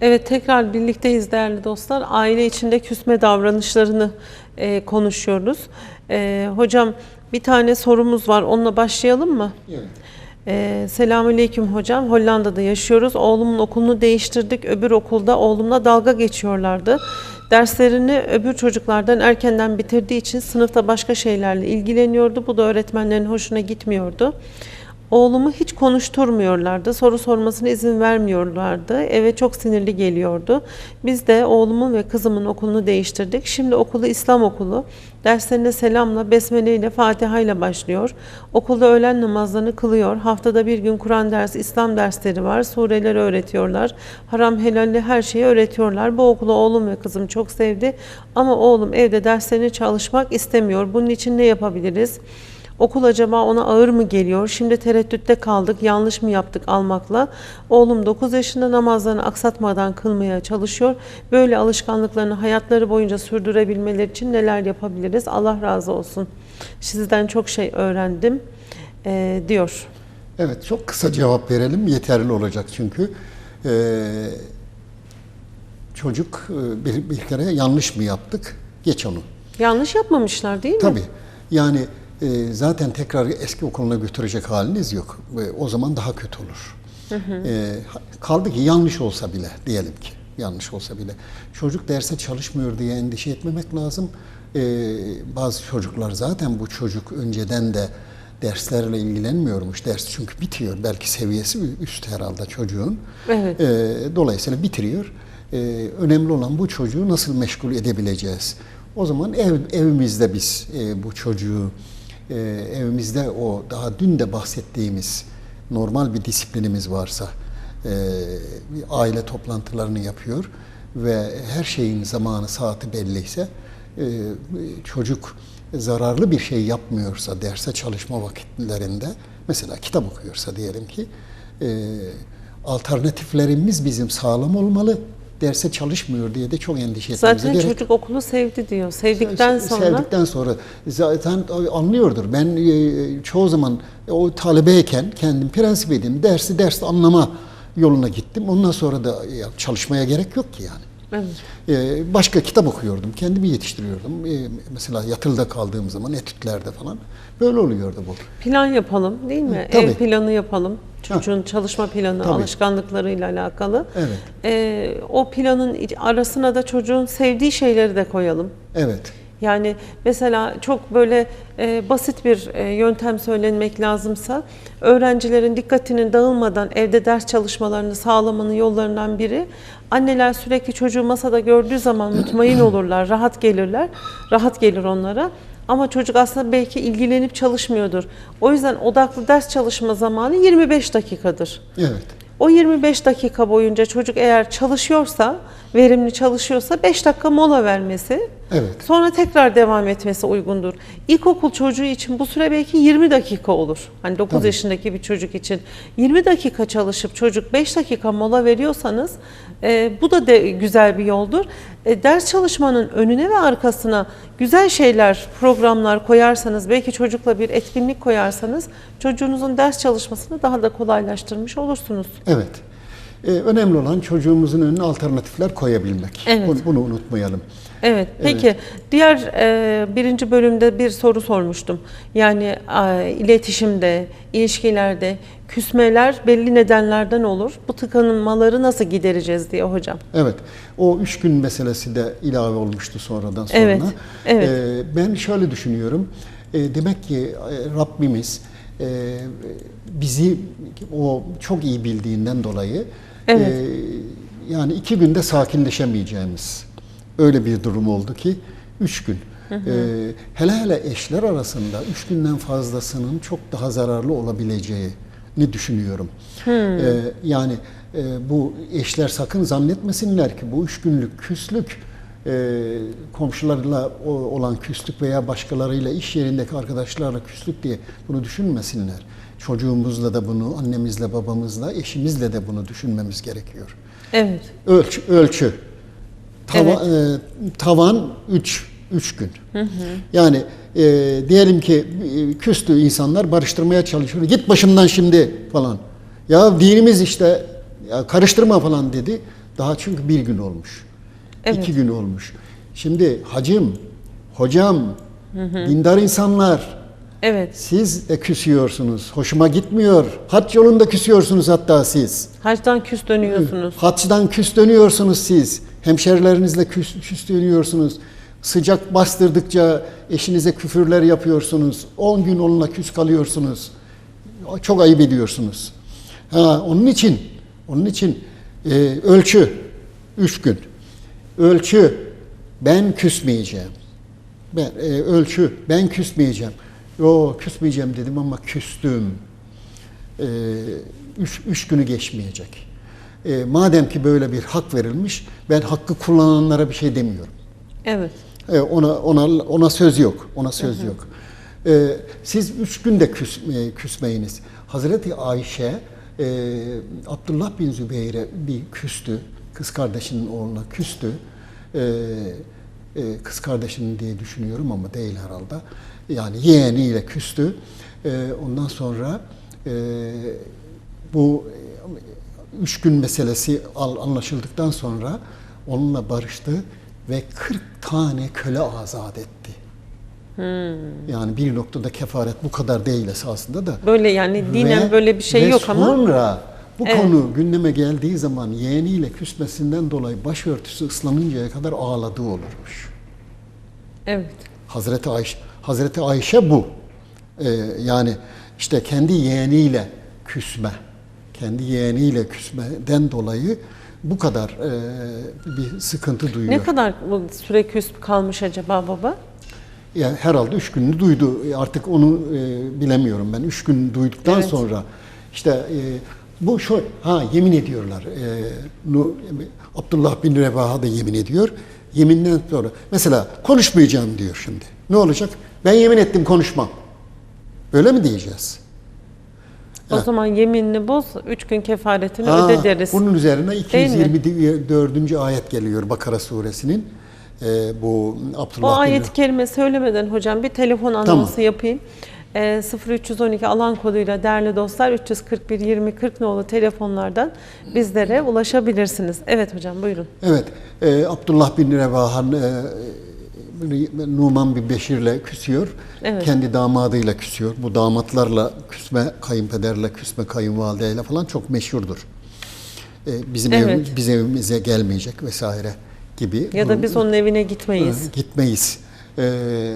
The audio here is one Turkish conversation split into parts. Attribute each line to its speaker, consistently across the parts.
Speaker 1: Evet tekrar birlikteyiz değerli dostlar. Aile içinde küsme davranışlarını e, konuşuyoruz. E, hocam bir tane sorumuz var. Onunla başlayalım mı?
Speaker 2: Evet.
Speaker 1: Ee, Selamünaleyküm hocam. Hollanda'da yaşıyoruz. Oğlumun okulunu değiştirdik. Öbür okulda oğlumla dalga geçiyorlardı. Derslerini öbür çocuklardan erkenden bitirdiği için sınıfta başka şeylerle ilgileniyordu. Bu da öğretmenlerin hoşuna gitmiyordu. Oğlumu hiç konuşturmuyorlardı. Soru sormasına izin vermiyorlardı. Eve çok sinirli geliyordu. Biz de oğlumun ve kızımın okulunu değiştirdik. Şimdi okulu İslam okulu. Derslerine selamla, besmele ile, Fatiha ile başlıyor. Okulda öğlen namazlarını kılıyor. Haftada bir gün Kur'an dersi, İslam dersleri var. Sureleri öğretiyorlar. Haram helalli her şeyi öğretiyorlar. Bu okulu oğlum ve kızım çok sevdi. Ama oğlum evde derslerini çalışmak istemiyor. Bunun için ne yapabiliriz? Okul acaba ona ağır mı geliyor? Şimdi tereddütte kaldık. Yanlış mı yaptık almakla? Oğlum 9 yaşında namazlarını aksatmadan kılmaya çalışıyor. Böyle alışkanlıklarını hayatları boyunca sürdürebilmeleri için neler yapabiliriz? Allah razı olsun. Sizden çok şey öğrendim eee, diyor.
Speaker 2: Evet, çok kısa cevap verelim. Yeterli olacak çünkü. Ee, çocuk e, bir, bir kere yanlış mı yaptık? Geç onu.
Speaker 1: Yanlış yapmamışlar değil mi?
Speaker 2: Tabii. Yani e, zaten tekrar eski okuluna götürecek haliniz yok. E, o zaman daha kötü olur. E, ha- kaldı ki yanlış olsa bile diyelim ki yanlış olsa bile çocuk derse çalışmıyor diye endişe etmemek lazım. E, bazı çocuklar zaten bu çocuk önceden de derslerle ilgilenmiyormuş. Ders çünkü bitiyor. Belki seviyesi üst herhalde çocuğun.
Speaker 1: Evet.
Speaker 2: E, dolayısıyla bitiriyor. E, önemli olan bu çocuğu nasıl meşgul edebileceğiz. O zaman ev, evimizde biz e, bu çocuğu e, evimizde o daha dün de bahsettiğimiz normal bir disiplinimiz varsa e, aile toplantılarını yapıyor ve her şeyin zamanı saati belliyse e, çocuk zararlı bir şey yapmıyorsa derse çalışma vakitlerinde mesela kitap okuyorsa diyelim ki e, alternatiflerimiz bizim sağlam olmalı. Derse çalışmıyor diye de çok endişe etmemize
Speaker 1: Zaten
Speaker 2: gerek
Speaker 1: çocuk okulu sevdi diyor. Sevdikten
Speaker 2: Se-
Speaker 1: sonra
Speaker 2: Sevdikten sonra zaten anlıyordur. Ben e, çoğu zaman o talebeyken kendim prensip edeyim. Dersi derste anlama yoluna gittim. Ondan sonra da ya, çalışmaya gerek yok ki yani.
Speaker 1: Evet.
Speaker 2: E, Başka kitap okuyordum. Kendimi yetiştiriyordum. E, Mesela yatılıda kaldığım zaman etütlerde falan. Böyle oluyordu bu.
Speaker 1: Plan yapalım değil mi?
Speaker 2: Tabii.
Speaker 1: Ev planı yapalım. Çocuğun çalışma planı,
Speaker 2: Tabii.
Speaker 1: alışkanlıklarıyla alakalı.
Speaker 2: Evet.
Speaker 1: Ee, o planın arasına da çocuğun sevdiği şeyleri de koyalım.
Speaker 2: Evet.
Speaker 1: Yani mesela çok böyle e, basit bir e, yöntem söylenmek lazımsa öğrencilerin dikkatinin dağılmadan evde ders çalışmalarını sağlamanın yollarından biri anneler sürekli çocuğu masada gördüğü zaman mutmain olurlar, rahat gelirler, rahat gelir onlara. Ama çocuk aslında belki ilgilenip çalışmıyordur. O yüzden odaklı ders çalışma zamanı 25 dakikadır.
Speaker 2: Evet.
Speaker 1: O 25 dakika boyunca çocuk eğer çalışıyorsa, verimli çalışıyorsa 5 dakika mola vermesi,
Speaker 2: Evet.
Speaker 1: sonra tekrar devam etmesi uygundur. İlkokul çocuğu için bu süre belki 20 dakika olur. Hani 9
Speaker 2: Tabii.
Speaker 1: yaşındaki bir çocuk için 20 dakika çalışıp çocuk 5 dakika mola veriyorsanız e, bu da de güzel bir yoldur. E, ders çalışmanın önüne ve arkasına güzel şeyler, programlar koyarsanız, belki çocukla bir etkinlik koyarsanız çocuğunuzun ders çalışmasını daha da kolaylaştırmış olursunuz.
Speaker 2: Evet. E, önemli olan çocuğumuzun önüne alternatifler koyabilmek.
Speaker 1: Evet.
Speaker 2: Bunu, bunu unutmayalım.
Speaker 1: Evet, peki diğer e, birinci bölümde bir soru sormuştum. Yani e, iletişimde, ilişkilerde küsmeler belli nedenlerden olur. Bu tıkanmaları nasıl gidereceğiz diye hocam.
Speaker 2: Evet. O üç gün meselesi de ilave olmuştu sonradan sonra.
Speaker 1: Evet, evet.
Speaker 2: Ee, ben şöyle düşünüyorum. Ee, demek ki e, Rabbimiz e, bizi o çok iyi bildiğinden dolayı
Speaker 1: Evet.
Speaker 2: e, yani iki günde sakinleşemeyeceğimiz öyle bir durum oldu ki üç gün. Ee, hele hele eşler arasında üç günden fazlasının çok daha zararlı olabileceğini düşünüyorum. Ee, yani e, bu eşler sakın zannetmesinler ki bu üç günlük küslük e, komşularla olan küslük veya başkalarıyla iş yerindeki arkadaşlarla küslük diye bunu düşünmesinler. Çocuğumuzla da bunu, annemizle, babamızla, eşimizle de bunu düşünmemiz gerekiyor.
Speaker 1: Evet.
Speaker 2: Ölçü, ölçü. Tava,
Speaker 1: Evet.
Speaker 2: e, tavan 3 3 gün. Yani e, diyelim ki e, küstü insanlar barıştırmaya çalışıyor. Git başımdan şimdi falan. Ya dinimiz işte Ya karıştırma falan dedi. Daha çünkü bir gün olmuş.
Speaker 1: Evet.
Speaker 2: iki gün olmuş. Şimdi hacım, hocam, dindar insanlar
Speaker 1: Evet.
Speaker 2: siz de küsüyorsunuz. Hoşuma gitmiyor. Hac yolunda küsüyorsunuz hatta siz.
Speaker 1: Hacdan küs dönüyorsunuz.
Speaker 2: Haçtan küs dönüyorsunuz siz. Hemşerilerinizle küs, küs dönüyorsunuz. Sıcak bastırdıkça eşinize küfürler yapıyorsunuz. 10 gün onunla küs kalıyorsunuz. Çok ayıp ediyorsunuz. Ha, onun için, onun için e, ölçü üç gün. Ölçü ben küsmeyeceğim. Ben, e, ölçü ben küsmeyeceğim. Yo küsmeyeceğim dedim ama küstüm e, üç, üç günü geçmeyecek. E, madem ki böyle bir hak verilmiş, ben hakkı kullananlara bir şey demiyorum.
Speaker 1: Evet.
Speaker 2: E, ona ona ona söz yok, ona söz yok. E, siz üç günde küs, e, küsmeyiniz. Hazreti Ayşe e, Abdullah bin Zübeyir'e bir küstü, kız kardeşinin oğluna küstü. E, e, kız kardeşinin diye düşünüyorum ama değil herhalde. Yani yeğeniyle küstü. E, ondan sonra e, bu e, üç gün meselesi anlaşıldıktan sonra onunla barıştı ve 40 tane köle azat etti. Yani bir noktada kefaret bu kadar değil esasında da.
Speaker 1: Böyle yani dinen
Speaker 2: Ve-
Speaker 1: böyle bir şey
Speaker 2: ve
Speaker 1: yok ama.
Speaker 2: sonra bu
Speaker 1: Evet.
Speaker 2: konu gündeme geldiği zaman yeğeniyle küsmesinden dolayı başörtüsü ıslanıncaya kadar ağladığı olurmuş.
Speaker 1: Evet.
Speaker 2: Hazreti Ayşe, Hazreti Ayşe bu. Ee, yani işte kendi yeğeniyle küsme, kendi yeğeniyle küsmeden dolayı bu kadar e, bir sıkıntı duyuyor.
Speaker 1: Ne kadar süre küs kalmış acaba baba?
Speaker 2: Yani herhalde üç gününü duydu. Artık onu e, bilemiyorum ben. Üç gün duyduktan
Speaker 1: Evet.
Speaker 2: sonra işte e, bu şu ha yemin ediyorlar. E, Nu- Abdullah bin Revaha da yemin ediyor. Yeminden sonra mesela konuşmayacağım diyor şimdi. Ne olacak? Ben yemin ettim konuşmam. Öyle mi diyeceğiz?
Speaker 1: O zaman yeminini boz, üç gün kefaretini
Speaker 2: Ha,
Speaker 1: öde deriz.
Speaker 2: Bunun üzerine
Speaker 1: Değil mi?
Speaker 2: 224. ayet geliyor Bakara suresinin. E, bu Abdullah bin
Speaker 1: ayet-i kerime söylemeden hocam bir telefon anonsu
Speaker 2: Tamam.
Speaker 1: yapayım. Ee, 0312 alan koduyla değerli dostlar 341 20 40 nolu telefonlardan bizlere ulaşabilirsiniz. Evet hocam buyurun.
Speaker 2: Evet, e, Abdullah bin Revaha'nın e, Numan bin Beşir'le küsüyor.
Speaker 1: Evet.
Speaker 2: Kendi damadıyla küsüyor. Bu damatlarla küsme, kayınpederle küsme, kayınvalideyle falan çok meşhurdur. E, bizim
Speaker 1: Evet.
Speaker 2: ev, biz evimize gelmeyecek vesaire gibi.
Speaker 1: Ya da biz onun evine gitmeyiz.
Speaker 2: gitmeyiz e,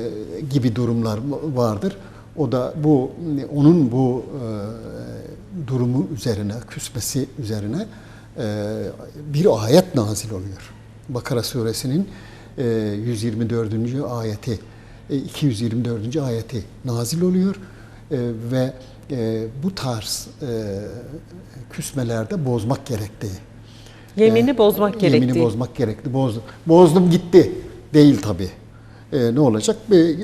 Speaker 2: gibi durumlar vardır. O da bu onun bu e, durumu üzerine, küsmesi üzerine e, bir ayet nazil oluyor. Bakara suresinin 124. ayeti, e, 224. ayeti nazil oluyor E, ve e, bu tarz e, küsmelerde bozmak gerektiği
Speaker 1: Yemini bozmak
Speaker 2: Yemini
Speaker 1: gerektiği.
Speaker 2: bozmak gerekti. Bozdum. Bozdum gitti. Değil tabi. ne olacak?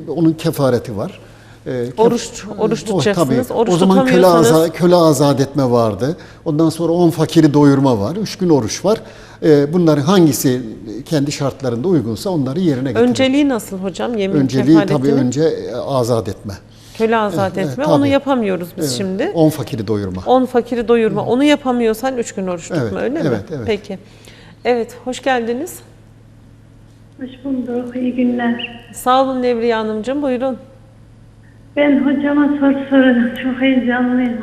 Speaker 2: Onun kefareti var. Ee,
Speaker 1: Oruç- oruç
Speaker 2: O,
Speaker 1: tutacaksınız.
Speaker 2: tabii.
Speaker 1: Oruç
Speaker 2: o zaman köle, aza, köle azat etme vardı. Ondan sonra 10 fakiri doyurma var. 3 gün oruç var. Ee, bunların hangisi kendi şartlarında uygunsa onları yerine getirir.
Speaker 1: Önceliği nasıl hocam? Yemin
Speaker 2: Önceliği tabii önce e, azat etme.
Speaker 1: köle azat
Speaker 2: Evet,
Speaker 1: etme.
Speaker 2: tabii.
Speaker 1: Onu yapamıyoruz biz
Speaker 2: Evet,
Speaker 1: şimdi.
Speaker 2: 10 fakiri doyurma.
Speaker 1: 10 fakiri doyurma. Onu yapamıyorsan 3 gün oruç tutma
Speaker 2: Evet,
Speaker 1: öyle mi?
Speaker 2: evet, evet.
Speaker 1: Peki. Evet, hoş geldiniz.
Speaker 3: Hoş bulduk, iyi günler.
Speaker 1: Sağ olun Nevriye Hanımcığım, buyurun.
Speaker 3: Ben hocama soru soracağım, çok heyecanlıyım.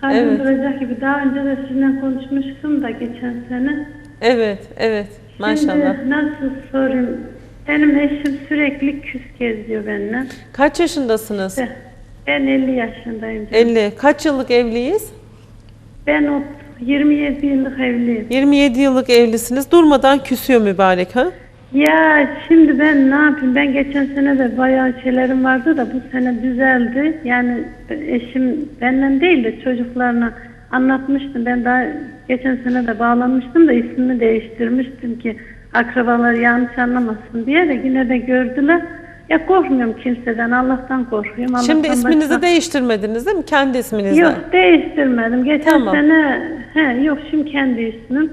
Speaker 3: Kalbim
Speaker 1: Evet.
Speaker 3: duracak gibi. Daha önce de sizinle konuşmuştum da geçen sene.
Speaker 1: Evet, evet. Maşallah.
Speaker 3: Şimdi nasıl sorayım? Benim eşim sürekli küs geziyor benimle.
Speaker 1: Kaç yaşındasınız?
Speaker 3: Ben 50 yaşındayım. canım.
Speaker 1: 50. Kaç yıllık evliyiz?
Speaker 3: Ben o 27 yıllık evliyim.
Speaker 1: 27 yıllık evlisiniz. Durmadan küsüyor mübarek ha?
Speaker 3: Ya şimdi ben ne yapayım? Ben geçen sene de bayağı şeylerim vardı da bu sene düzeldi. Yani eşim benden değil de çocuklarına anlatmıştım. Ben daha geçen sene de bağlanmıştım da ismini değiştirmiştim ki akrabalar yanlış anlamasın diye de yine de gördüler. Ya korkmuyorum kimseden, Allah'tan korkuyorum. Allah'tan
Speaker 1: Şimdi isminizi
Speaker 3: başka-
Speaker 1: değiştirmediniz değil mi? Kendi isminizle.
Speaker 3: Yok değiştirmedim. Geçen
Speaker 1: Tamam.
Speaker 3: sene he, yok şimdi kendi ismim.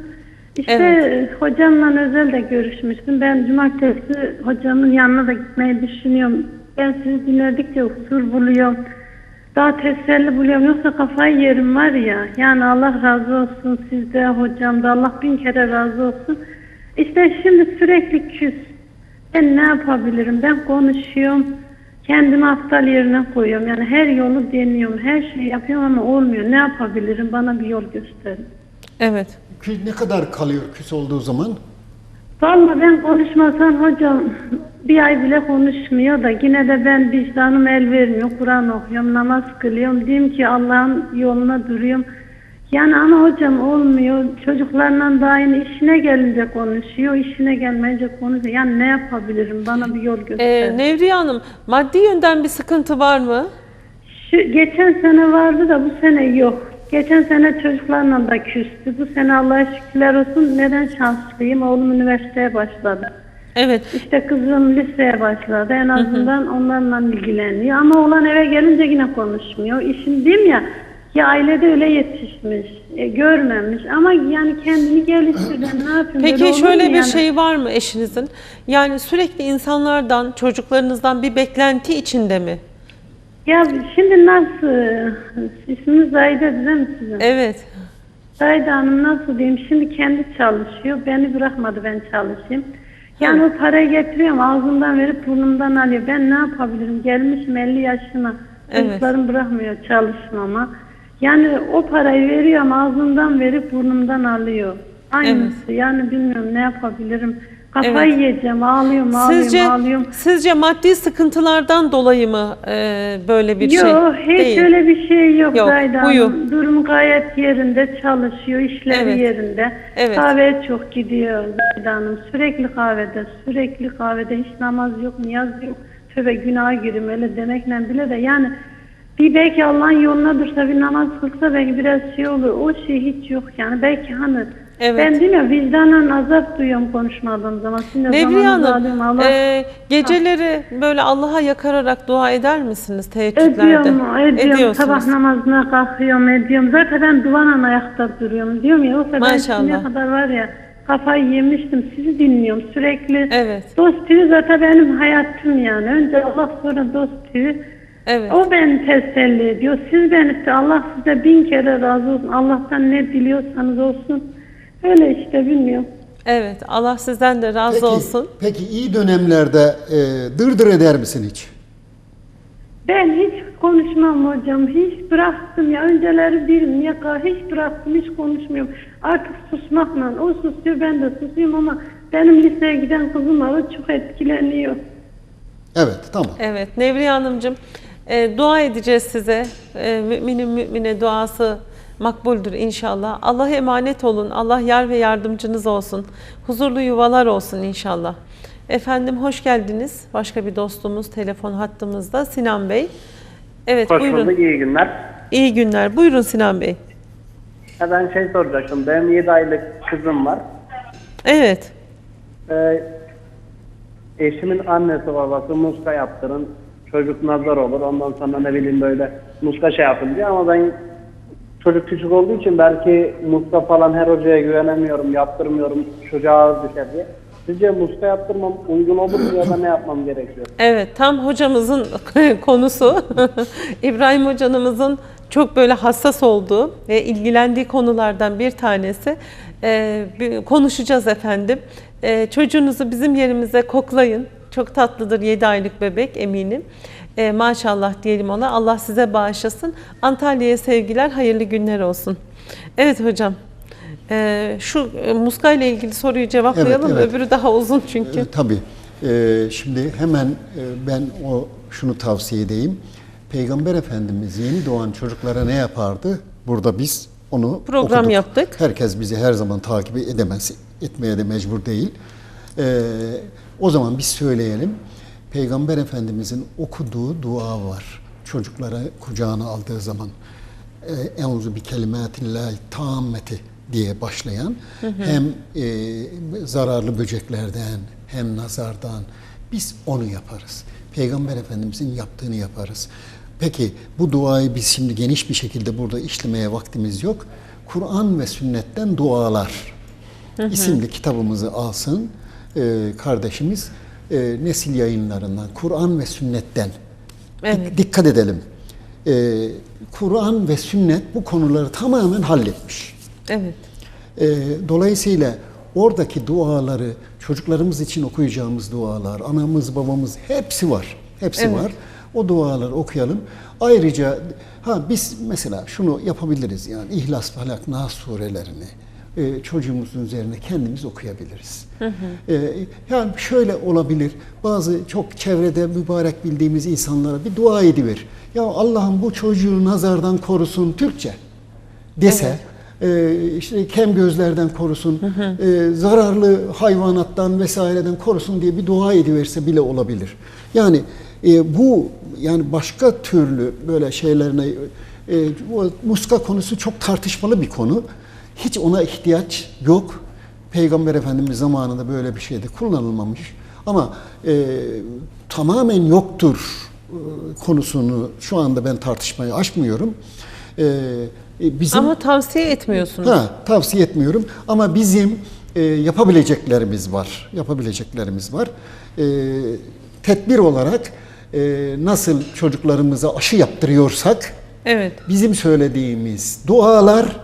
Speaker 3: İşte
Speaker 1: Evet.
Speaker 3: hocamla özel de görüşmüştüm. Ben cumartesi hocamın yanına da gitmeyi düşünüyorum. Ben sizi dinledikçe huzur buluyorum. daha teselli buluyorum. Yoksa kafayı yerim var ya. Yani Allah razı olsun sizde hocam da Allah bin kere razı olsun. İşte şimdi sürekli küs. Ben ne yapabilirim? Ben konuşuyorum. Kendimi aptal yerine koyuyorum. Yani her yolu deniyorum. Her şeyi yapıyorum ama olmuyor. Ne yapabilirim? Bana bir yol gösterin.
Speaker 1: Evet.
Speaker 2: Kü- Ne kadar kalıyor küs olduğu zaman?
Speaker 3: Vallahi ben konuşmasam hocam bir ay bile konuşmuyor da yine de ben vicdanım el vermiyor. Kur'an okuyorum, namaz kılıyorum. Diyeyim ki Allah'ın yoluna duruyorum. Yani ama hocam olmuyor. Çocuklarla daha yeni işine gelince konuşuyor. işine gelmeyince konuşuyor. Yani ne yapabilirim? Bana bir yol göster.
Speaker 1: Ee, Nevriye Hanım, maddi yönden bir sıkıntı var mı?
Speaker 3: Şu geçen sene vardı da bu sene yok. Geçen sene çocuklarla da küstü. Bu sene Allah'a şükürler olsun. Neden şanslıyım? Oğlum üniversiteye başladı.
Speaker 1: Evet.
Speaker 3: İşte kızım liseye başladı. En azından onlarla ilgileniyor. Ama olan eve gelince yine konuşmuyor. İşin diyeyim ya ya ailede öyle yetişmiş. e, görmemiş. Ama yani kendini geliştirdi. Ne yapayım?
Speaker 1: Peki şöyle bir
Speaker 3: yani?
Speaker 1: şey var mı eşinizin? Yani sürekli insanlardan, çocuklarınızdan bir beklenti içinde mi?
Speaker 3: Ya şimdi nasıl? İsminiz Zahide değil mi sizin?
Speaker 1: Evet.
Speaker 3: Zahide Hanım nasıl diyeyim? Şimdi kendi çalışıyor. Beni bırakmadı ben çalışayım. Yani o parayı getiriyorum ağzımdan verip burnumdan alıyor. Ben ne yapabilirim? Gelmişim 50 yaşına.
Speaker 1: Evet.
Speaker 3: Çocuklarım bırakmıyor çalışmama. Yani o parayı veriyorum ağzımdan verip burnumdan alıyor. Aynısı. Yani bilmiyorum ne yapabilirim. Kafayı yiyeceğim. Ağlıyorum, ağlıyorum,
Speaker 1: Sizce
Speaker 3: ağlıyorum.
Speaker 1: sizce maddi sıkıntılardan dolayı mı e, böyle bir şey?
Speaker 3: Yok hiç
Speaker 1: Değil.
Speaker 3: öyle bir şey yok,
Speaker 1: Yok.
Speaker 3: Hanım. Durum gayet yerinde çalışıyor, işleri
Speaker 1: Evet.
Speaker 3: yerinde.
Speaker 1: Evet.
Speaker 3: Kahveye çok gidiyor Zahide Hanım. Sürekli kahvede, sürekli kahvede. Hiç namaz yok, niyaz yok. Tövbe günaha girim öyle demekle bile de yani bir belki Allah'ın yoluna dursa bir namaz kılsa belki biraz şey olur. O şey hiç yok yani. Belki hani
Speaker 1: Evet.
Speaker 3: ben değil mi vicdanen azap duyuyorum konuşmadığım zaman. Şimdi
Speaker 1: Nevriye Hanım.
Speaker 3: Allah
Speaker 1: e, geceleri böyle Allah'a yakararak dua eder misiniz teheccüdlerde?
Speaker 3: Ediyorum, ediyorum. Sabah namazına kalkıyorum, ediyorum. Zaten ben duvarla ayakta duruyorum. Diyorum ya, yoksa ben
Speaker 1: Maşallah.
Speaker 3: kadar var ya, kafayı yemiştim. Sizi dinliyorum sürekli.
Speaker 1: Evet.
Speaker 3: Dost TV zaten benim hayatım yani. Önce Allah sonra dost TV.
Speaker 1: Evet.
Speaker 3: O beni teselli ediyor. Siz beni de Allah size bin kere razı olsun. Allah'tan ne diliyorsanız olsun. Öyle işte bilmiyorum.
Speaker 1: Evet. Allah sizden de razı
Speaker 2: Peki,
Speaker 1: olsun.
Speaker 2: peki iyi dönemlerde e, dırdır eder misin hiç?
Speaker 3: Ben hiç konuşmam hocam. Hiç bıraktım ya. Önceleri bir yaka hiç bıraktım. Hiç konuşmuyorum. Artık susmakla. O susuyor ben de susuyorum ama benim liseye giden kızım var. O çok etkileniyor.
Speaker 2: Evet, tamam.
Speaker 1: Evet Nevriye Hanımcığım e, dua edeceğiz size. E, müminin mümine duası makbuldür inşallah. Allah'a emanet olun. Allah yar ve yardımcınız olsun. Huzurlu yuvalar olsun inşallah. Efendim hoş geldiniz. Başka bir dostumuz telefon hattımızda Sinan Bey. Evet
Speaker 4: Hoş
Speaker 1: buyurun.
Speaker 4: bulduk, iyi günler.
Speaker 1: İyi günler. Buyurun Sinan Bey.
Speaker 4: Ya ben şey soracaktım, benim 7 aylık kızım var.
Speaker 1: Evet.
Speaker 4: Ee, eşimin annesi babası muska yaptırın, çocuk nazar olur, ondan sonra ne bileyim böyle muska şey yapın diye ama ben çocuk küçük olduğu için belki muska falan her hocaya güvenemiyorum, yaptırmıyorum, çocuğa ağır düşer diye. Sizce muska yaptırmam uygun olur mu ya da ne yapmam gerekiyor?
Speaker 1: Evet, tam hocamızın konusu. İbrahim hocanımızın çok böyle hassas olduğu ve ilgilendiği konulardan bir tanesi. Ee, konuşacağız efendim. Ee, çocuğunuzu bizim yerimize koklayın. Çok tatlıdır 7 aylık bebek eminim. Ee, maşallah diyelim ona. Allah size bağışlasın. Antalya'ya sevgiler, hayırlı günler olsun. Evet hocam. Ee, şu e, muska ile ilgili soruyu cevaplayalım.
Speaker 2: Evet, evet.
Speaker 1: Öbürü daha uzun çünkü.
Speaker 2: E, tabii. E, şimdi hemen e, ben o şunu tavsiye edeyim. Peygamber Efendimiz yeni doğan çocuklara ne yapardı? Burada biz onu
Speaker 1: Program
Speaker 2: okuduk.
Speaker 1: yaptık.
Speaker 2: Herkes bizi her zaman takip edemez, etmeye de mecbur değil. E, o zaman biz söyleyelim. Peygamber Efendimizin okuduğu dua var. Çocuklara kucağına aldığı zaman. E, Euzu bi kelimatillahi tammeti diye başlayan hem e, zararlı böceklerden hem nazardan biz onu yaparız. Peygamber Efendimizin yaptığını yaparız. Peki bu duayı biz şimdi geniş bir şekilde burada işlemeye vaktimiz yok. Kur'an ve sünnetten dualar isimli kitabımızı alsın e, kardeşimiz e, nesil yayınlarından Kur'an ve sünnetten
Speaker 1: Evet.
Speaker 2: Dik- dikkat edelim. e, Kur'an ve sünnet bu konuları tamamen halletmiş.
Speaker 1: Evet.
Speaker 2: E, dolayısıyla oradaki duaları, çocuklarımız için okuyacağımız dualar, anamız, babamız hepsi var. Hepsi
Speaker 1: Evet.
Speaker 2: var. O duaları okuyalım. Ayrıca ha biz mesela şunu yapabiliriz yani İhlas, Falak, Nas surelerini e, çocuğumuzun üzerine kendimiz okuyabiliriz. E, yani şöyle olabilir. Bazı çok çevrede mübarek bildiğimiz insanlara bir dua ediver. Ya Allah'ım bu çocuğu nazardan korusun Türkçe dese e, işte kem gözlerden korusun, e, zararlı hayvanattan vesaireden korusun diye bir dua ediverse bile olabilir. Yani e, bu yani başka türlü böyle şeylerine e, muska konusu çok tartışmalı bir konu. Hiç ona ihtiyaç yok. Peygamber Efendimiz zamanında böyle bir şeyde kullanılmamış. Ama e, tamamen yoktur e, konusunu şu anda ben tartışmayı açmıyorum. E, e, bizim
Speaker 1: Ama tavsiye etmiyorsunuz.
Speaker 2: Ha, tavsiye etmiyorum ama bizim e, yapabileceklerimiz var. Yapabileceklerimiz var. E, tedbir olarak e, nasıl çocuklarımıza aşı yaptırıyorsak
Speaker 1: Evet.
Speaker 2: bizim söylediğimiz dualar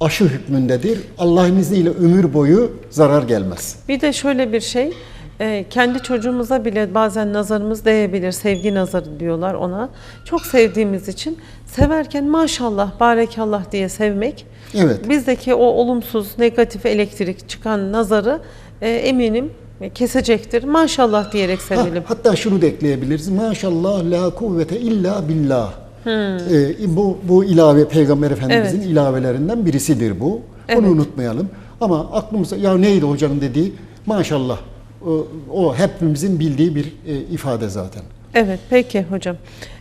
Speaker 2: aşı hükmündedir. Allah'ın izniyle ömür boyu zarar gelmez.
Speaker 1: Bir de şöyle bir şey, e, kendi çocuğumuza bile bazen nazarımız değebilir, sevgi nazarı diyorlar ona. Çok sevdiğimiz için severken maşallah, barekallah diye sevmek,
Speaker 2: Evet.
Speaker 1: bizdeki o olumsuz, negatif elektrik çıkan nazarı e, eminim kesecektir. Maşallah diyerek
Speaker 2: Ha,
Speaker 1: sevelim.
Speaker 2: hatta şunu da ekleyebiliriz. Maşallah la kuvvete illa billah. Ee, bu, bu ilave Peygamber Efendimizin
Speaker 1: Evet.
Speaker 2: ilavelerinden birisidir bu.
Speaker 1: Evet.
Speaker 2: Bunu unutmayalım. Ama aklımıza ya neydi hocanın dediği? Maşallah. O, o hepimizin bildiği bir e, ifade zaten.
Speaker 1: Evet, peki hocam.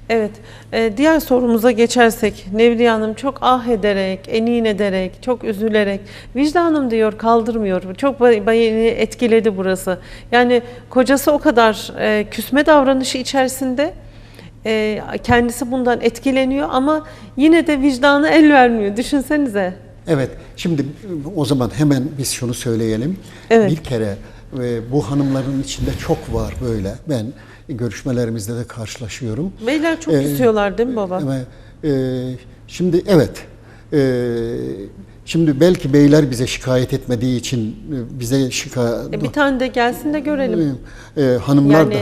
Speaker 1: Evet, e, diğer sorumuza geçersek, Nevriye Hanım çok ah ederek, enin ederek, çok üzülerek, vicdanım diyor kaldırmıyor. Çok beni etkiledi burası. Yani kocası o kadar e, küsme davranışı içerisinde, e, kendisi bundan etkileniyor ama yine de vicdanı el vermiyor. Düşünsenize.
Speaker 2: Evet. Şimdi o zaman hemen biz şunu söyleyelim.
Speaker 1: Evet.
Speaker 2: Bir kere e, bu hanımların içinde çok var böyle. Ben görüşmelerimizde de karşılaşıyorum.
Speaker 1: Beyler çok
Speaker 2: Ee,
Speaker 1: küsüyorlar değil mi baba?
Speaker 2: Ama, e, şimdi evet. E, şimdi belki beyler bize şikayet etmediği için e, bize şikayet
Speaker 1: E, bir tane de gelsin de görelim.
Speaker 2: e, hanımlar
Speaker 1: Yani
Speaker 2: da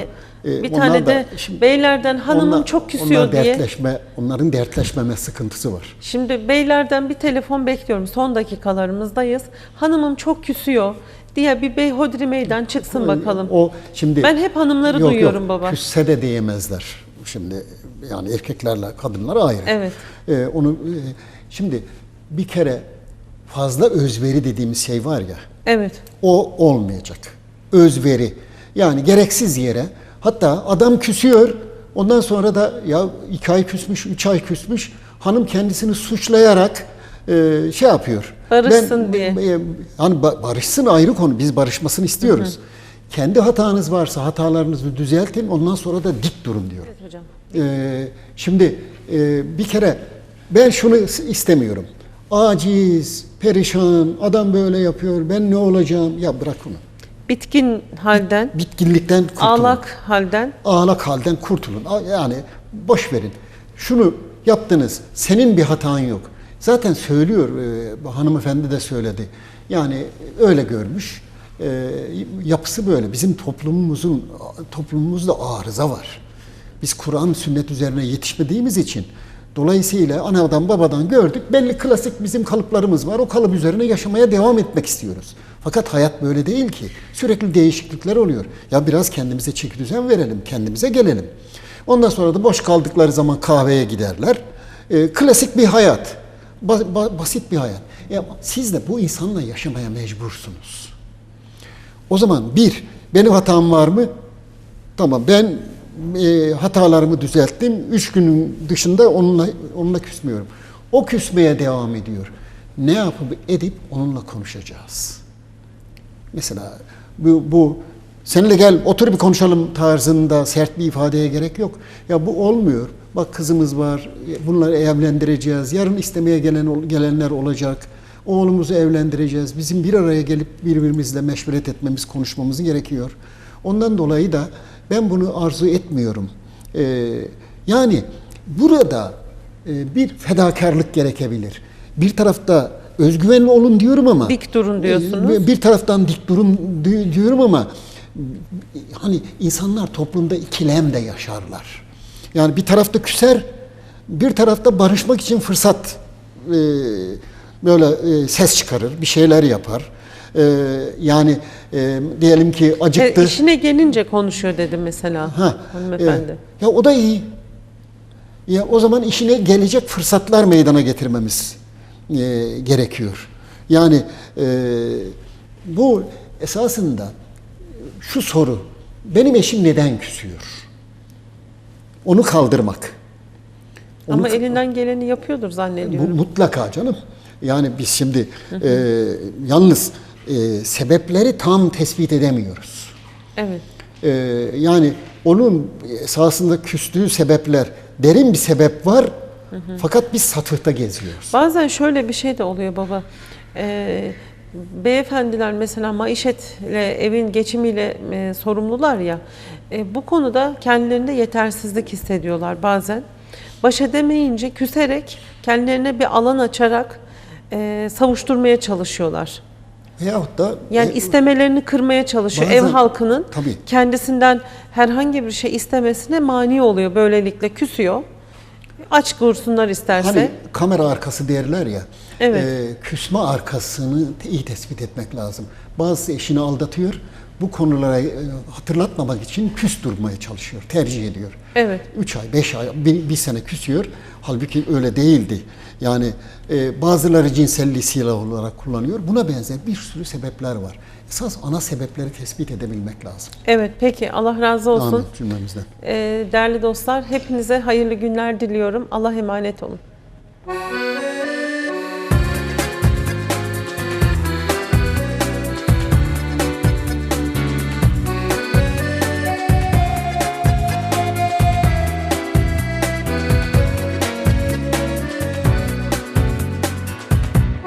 Speaker 2: e,
Speaker 1: bir tane
Speaker 2: da-
Speaker 1: de
Speaker 2: şimdi
Speaker 1: beylerden hanımım
Speaker 2: onlar-
Speaker 1: çok küsüyor
Speaker 2: onlar
Speaker 1: diye.
Speaker 2: dertleşme, onların dertleşmeme sıkıntısı var.
Speaker 1: Şimdi beylerden bir telefon bekliyorum. Son dakikalarımızdayız. Hanımım çok küsüyor diye bir bey hodri meydan çıksın bakalım.
Speaker 2: O şimdi
Speaker 1: Ben hep hanımları
Speaker 2: Yok,
Speaker 1: duyuyorum
Speaker 2: yok,
Speaker 1: baba.
Speaker 2: Küsse de diyemezler. Şimdi yani erkeklerle kadınlar ayrı.
Speaker 1: Evet.
Speaker 2: Ee, onu e, şimdi bir kere fazla özveri dediğimiz şey var ya.
Speaker 1: Evet.
Speaker 2: O olmayacak. Özveri. Yani gereksiz yere hatta adam küsüyor ondan sonra da ya iki ay küsmüş, üç ay küsmüş hanım kendisini suçlayarak e, şey yapıyor.
Speaker 1: Barışsın diye.
Speaker 2: e, hani ba- barışsın ayrı konu. Biz barışmasını istiyoruz. Kendi hatanız varsa hatalarınızı düzeltin ondan sonra da dik durun diyor.
Speaker 1: Evet hocam.
Speaker 2: Ee, şimdi e, bir kere ben şunu istemiyorum. Aciz, perişan, adam böyle yapıyor, ben ne olacağım? Ya bırak onu.
Speaker 1: Bitkin halden,
Speaker 2: Bitkinlikten kurtulun.
Speaker 1: ağlak halden
Speaker 2: Ağlak halden kurtulun. Yani boş verin. Şunu yaptınız, senin bir hatan yok. Zaten söylüyor, e, hanımefendi de söyledi. Yani öyle görmüş. E, yapısı böyle. Bizim toplumumuzun toplumumuzda arıza var. Biz Kur'an, sünnet üzerine yetişmediğimiz için dolayısıyla anadan babadan gördük. Belli klasik bizim kalıplarımız var. O kalıp üzerine yaşamaya devam etmek istiyoruz. Fakat hayat böyle değil ki. Sürekli değişiklikler oluyor. Ya biraz kendimize çeki düzen verelim, kendimize gelelim. Ondan sonra da boş kaldıkları zaman kahveye giderler. Ee, klasik bir hayat. Ba- ba- basit bir hayat. Ya siz de bu insanla yaşamaya mecbursunuz. O zaman bir, benim hatam var mı? Tamam ben e, hatalarımı düzelttim. Üç günün dışında onunla, onunla küsmüyorum. O küsmeye devam ediyor. Ne yapıp edip onunla konuşacağız. Mesela bu, bu seninle gel otur bir konuşalım tarzında sert bir ifadeye gerek yok. Ya bu olmuyor. Bak kızımız var. Bunları evlendireceğiz. Yarın istemeye gelen gelenler olacak. Oğlumuzu evlendireceğiz. Bizim bir araya gelip birbirimizle meşveret etmemiz, konuşmamız gerekiyor. Ondan dolayı da ben bunu arzu etmiyorum. Ee, yani burada e, bir fedakarlık gerekebilir. Bir tarafta özgüvenli olun diyorum ama
Speaker 1: Dik durun diyorsunuz.
Speaker 2: e, Bir taraftan dik durun di- diyorum ama hani insanlar toplumda ikilem de yaşarlar. Yani bir tarafta küser, bir tarafta barışmak için fırsat e, böyle e, ses çıkarır, bir şeyler yapar. E, yani e, diyelim ki acıktı.
Speaker 1: E, işine gelince konuşuyor dedi mesela
Speaker 2: Ha,
Speaker 1: hanımefendi.
Speaker 2: e, ya o da iyi. Ya o zaman işine gelecek fırsatlar meydana getirmemiz e, gerekiyor. Yani e, bu esasında şu soru, benim eşim neden küsüyor? Onu kaldırmak. Onu
Speaker 1: Ama elinden geleni yapıyordur
Speaker 2: bu
Speaker 1: zannediyorum.
Speaker 2: mutlaka canım. Yani biz şimdi e, yalnız e, sebepleri tam tespit edemiyoruz.
Speaker 1: Evet.
Speaker 2: Ee, yani onun esasında küstüğü sebepler derin bir sebep var fakat biz satıhta geziyoruz.
Speaker 1: Bazen şöyle bir şey de oluyor baba. Ee, beyefendiler mesela maişetle, evin geçimiyle e, sorumlular ya. e, bu konuda kendilerinde yetersizlik hissediyorlar bazen. Baş edemeyince küserek kendilerine bir alan açarak e, savuşturmaya çalışıyorlar.
Speaker 2: Veyahut da
Speaker 1: Yani
Speaker 2: e,
Speaker 1: istemelerini kırmaya çalışıyor.
Speaker 2: bazen-
Speaker 1: Ev halkının
Speaker 2: Tabii.
Speaker 1: kendisinden herhangi bir şey istemesine mani oluyor. Böylelikle küsüyor. Aç kursunlar isterse.
Speaker 2: hani kamera arkası derler ya.
Speaker 1: Evet.
Speaker 2: e, küsme arkasını iyi tespit etmek lazım. Bazısı eşini aldatıyor. Bu konulara e, hatırlatmamak için küs durmaya çalışıyor, tercih ediyor.
Speaker 1: Evet.
Speaker 2: 3 ay, 5 ay, bir, bir sene küsüyor. Halbuki öyle değildi. Yani e, bazıları cinselliği silah olarak kullanıyor. Buna benzer bir sürü sebepler var. Esas ana sebepleri tespit edebilmek lazım.
Speaker 1: Evet peki Allah razı olsun.
Speaker 2: Amin cümlemizden.
Speaker 1: Ee, değerli dostlar hepinize hayırlı günler diliyorum. Allah emanet olun.